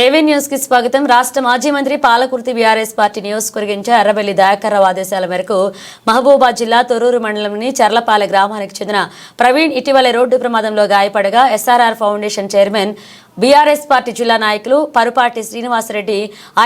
ఏవీ న్యూస్కి స్వాగతం. రాష్ట్ర మాజీ మంత్రి పాలకుర్తి బీఆర్ఎస్ పార్టీ నియోజకవర్గ ఇన్ఛార్జ్ ఎర్రబెల్లి దయాకర్రావు ఆదేశాల మేరకు మహబూబా జిల్లా తొర్రూరు మండలంలోని చర్లపాలె గ్రామానికి చెందిన ప్రవీణ్ ఇటీవల రోడ్డు ప్రమాదంలో గాయపడగా SRR foundation chairman BRS party జిల్లా నాయకులు పరుపాటి శ్రీనివాసరెడ్డి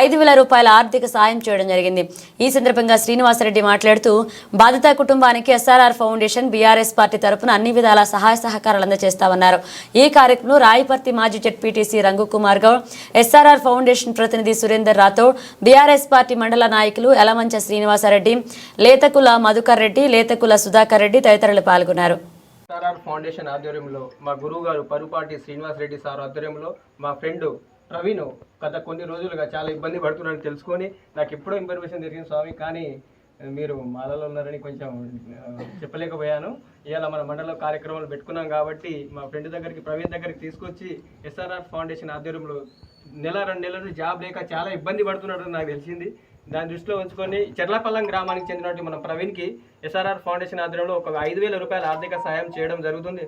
ఐదు వేల రూపాయల ఆర్థిక సాయం చేయడం జరిగింది. ఈ సందర్భంగా శ్రీనివాసరెడ్డి మాట్లాడుతూ బాధిత కుటుంబానికి ఎస్ఆర్ఆర్ ఫౌండేషన్ బీఆర్ఎస్ పార్టీ తరఫున అన్ని విధాల సహాయ సహకారాలు అందజేస్తామన్నారు. ఈ కార్యక్రమంలో రాయపర్తి మాజీ జెడ్పీటీసీ రంగు కుమార్ గౌడ్ ఎస్ఆర్ఆర్ ఫౌండేషన్ ప్రతినిధి సురేందర్ రాథోడ్ బీఆర్ఎస్ పార్టీ మండల నాయకులు ఎలమంచ శ్రీనివాసరెడ్డి లేతకుల మధుకర్ రెడ్డి లేతకుల సుధాకర్ రెడ్డి తదితరులు పాల్గొన్నారు. ఎస్ఆర్ఆర్ ఫౌండేషన్ ఆధ్వర్యంలో మా గురువు గారు పరుపాటి శ్రీనివాస్ రెడ్డి సార్ ఆధ్వర్యంలో మా ఫ్రెండ్ ప్రవీణ్ గత కొన్ని రోజులుగా చాలా ఇబ్బంది పడుతున్నాడని తెలుసుకొని నాకు ఎప్పుడో ఇన్ఫర్మేషన్ జరిగింది స్వామి కానీ మీరు మాలలో ఉన్నారని కొంచెం చెప్పలేకపోయాను. ఇవాళ మన మండల కార్యక్రమాలు పెట్టుకున్నాం కాబట్టి మా ఫ్రెండ్ దగ్గరికి ప్రవీణ్ దగ్గరికి తీసుకొచ్చి ఎస్ఆర్ఆర్ ఫౌండేషన్ ఆధ్వర్యంలో నెల రెండు నెలలు జాబ్ లేక చాలా ఇబ్బంది పడుతున్నాడు నాకు తెలిసింది. దాని దృష్టిలో ఉంచుకొని చెర్లపల్లం గ్రామానికి చెందినటువంటి మన ప్రవీణ్కి ఎస్ఆర్ఆర్ ఫౌండేషన్ ఆధ్వర్యంలో ఒక ఐదు వేల రూపాయల ఆర్థిక సాయం చేయడం జరుగుతుంది.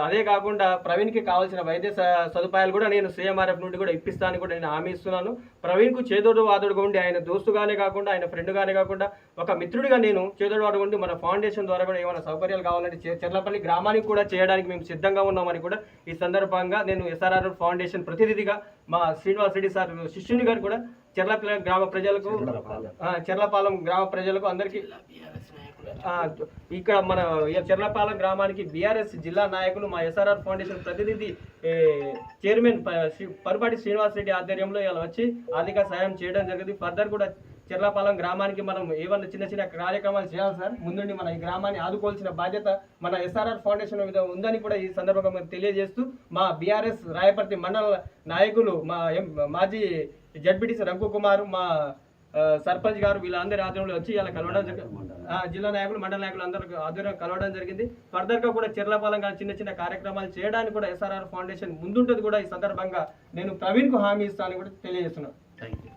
అదే కాకుండా ప్రవీణ్కి కావాల్సిన వైద్య స- సదుపాయాలు కూడా నేను సీఎంఆర్ఎఫ్ నుండి కూడా ఇప్పిస్తానని కూడా నేను హామీ ఇస్తున్నాను. ప్రవీణ్కు చేదోడు వాదుడుగా ఉండి ఆయన దోస్తుగానే కాకుండా ఆయన ఫ్రెండ్గానే కాకుండా ఒక మిత్రుడిగా నేను చేదోడు వాడుగా ఉండి మన ఫౌండేషన్ ద్వారా కూడా ఏమైనా సౌకర్యాలు కావాలంటే చే- చెర్లపల్లి గ్రామానికి కూడా చేయడానికి మేము సిద్ధంగా ఉన్నామని కూడా ఈ సందర్భంగా నేను ఎస్ఆర్ఆర్ ఫౌండేషన్ ప్రతినిధిగా మా శ్రీనివాస్ రెడ్డి సార్ శిష్యుని గారు కూడా చెర్లపల్లి గ్రామ ప్రజలకు ఆ, చెర్లపాలెం గ్రామ ప్రజలకు అందరికీ ఆ, ఇక్కడ మన చెర్లపాలెం గ్రామానికి బీఆర్ఎస్ జిల్లా నాయకులు మా ఎస్ఆర్ఆర్ ఫౌండేషన్ ప్రతినిధి చైర్మన్ ప- శ్రీ- పరుపాటి శ్రీనివాస్ రెడ్డి ఆధ్వర్యంలో ఇలా వచ్చి ఆర్థిక సాయం చేయడం జరిగింది. ఫర్దర్ కూడా చెర్లపాలెం గ్రామానికి మనం ఏమన్నా చిన్న చిన్న కార్యక్రమాలు చేయాలి సార్? ముందుండి మన ఈ గ్రామాన్ని ఆదుకోవాల్సిన బాధ్యత మన ఎస్ఆర్ఆర్ ఫౌండేషన్ మీద ఉందని కూడా ఈ సందర్భంగా మనం తెలియజేస్తూ మా బీఆర్ఎస్ రాయపర్తి మండల నాయకులు మా ఎం మాజీ జడ్పీటీసీ రంకు కుమార్ మా సర్పంచ్ గారు వీళ్ళందరి ఆధ్వర్యంలో వచ్చి ఇలా కలవడం జరిగింది ఆ, జిల్లా నాయకులు మండల నాయకులు అందరూ ఆధ్వర్యం కలవడం జరిగింది. ఫర్దర్గా కూడా చెర్లపాలెంగా చిన్న చిన్న కార్యక్రమాలు చేయడానికి కూడా ఎస్ఆర్ఆర్ ఫౌండేషన్ ముందుంటది కూడా ఈ సందర్భంగా నేను ప్రవీణ్కు హామీ ఇస్తానని కూడా తెలియజేస్తున్నాను. Thank you